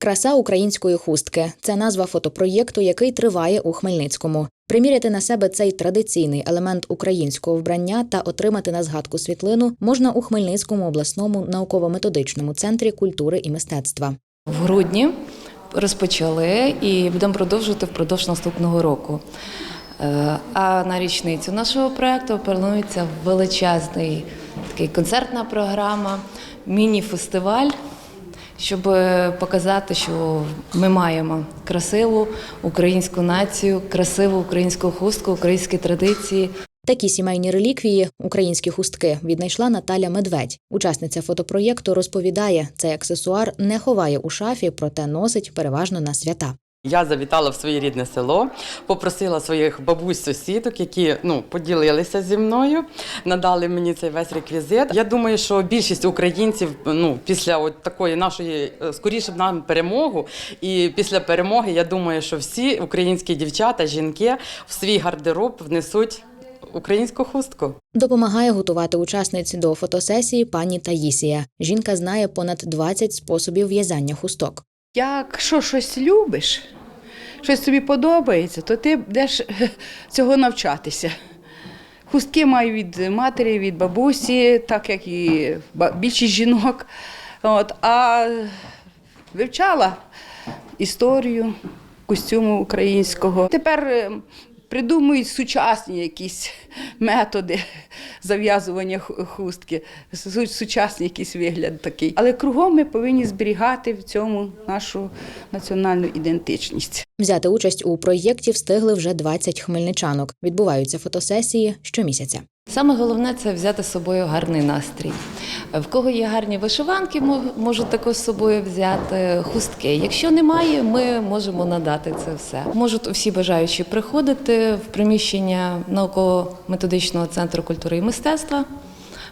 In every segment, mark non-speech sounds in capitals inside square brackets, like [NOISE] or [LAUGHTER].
Краса української хустки це назва фотопроєкту, який триває у Хмельницькому. Приміряти на себе цей традиційний елемент українського вбрання та отримати на згадку світлину можна у Хмельницькому обласному науково-методичному центрі культури і мистецтва. В грудні розпочали і будемо продовжувати впродовж наступного року. Е, А на річницю нашого проекту планується величезний такий концертна програма, міні-фестиваль, щоб показати, що ми маємо красиву українську націю, красиву українську хустку, українські традиції. Такі сімейні реліквії, українські хустки, віднайшла Наталя Медведь. Учасниця фотопроєкту розповідає, цей аксесуар не ховає у шафі, проте носить переважно на свята. Я завітала в своє рідне село, попросила своїх бабусь сусідок, які ну поділилися зі мною, надали мені цей весь реквізит. Я думаю, що більшість українців ну після от такої нашої е, скоріше б нам перемогу. І після перемоги я думаю, що всі українські дівчата, жінки в свій гардероб внесуть українську хустку. Допомагає готувати учасниць до фотосесії пані Таїсія. Жінка знає понад 20 способів в'язання хусток. Якщо щось любиш, щось тобі подобається, то ти будеш [LAUGHS] цього навчатися. Хустки маю від матері, від бабусі, так як і більшість жінок. От, а вивчала історію костюму українського. Тепер е, придумують сучасні якісь методи зав'язування хустки, су- сучасний якийсь вигляд такий. Але кругом ми повинні зберігати в цьому нашу національну ідентичність. Взяти участь у проєкті встигли вже 20 хмельничанок. Відбуваються фотосесії щомісяця. Саме головне це взяти з собою гарний настрій. В кого є гарні вишиванки, можуть також з собою взяти хустки. Якщо немає, ми можемо надати це все. Можуть всі бажаючі приходити в приміщення науково-методичного центру культури і мистецтва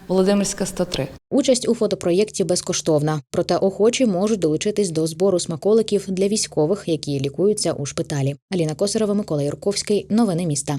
Володимирська 103. Участь у фотопроєкті безкоштовна, проте охочі можуть долучитись до збору смаколиків для військових, які лікуються у шпиталі. Аліна Косарова, Микола Юрковський. Новини міста.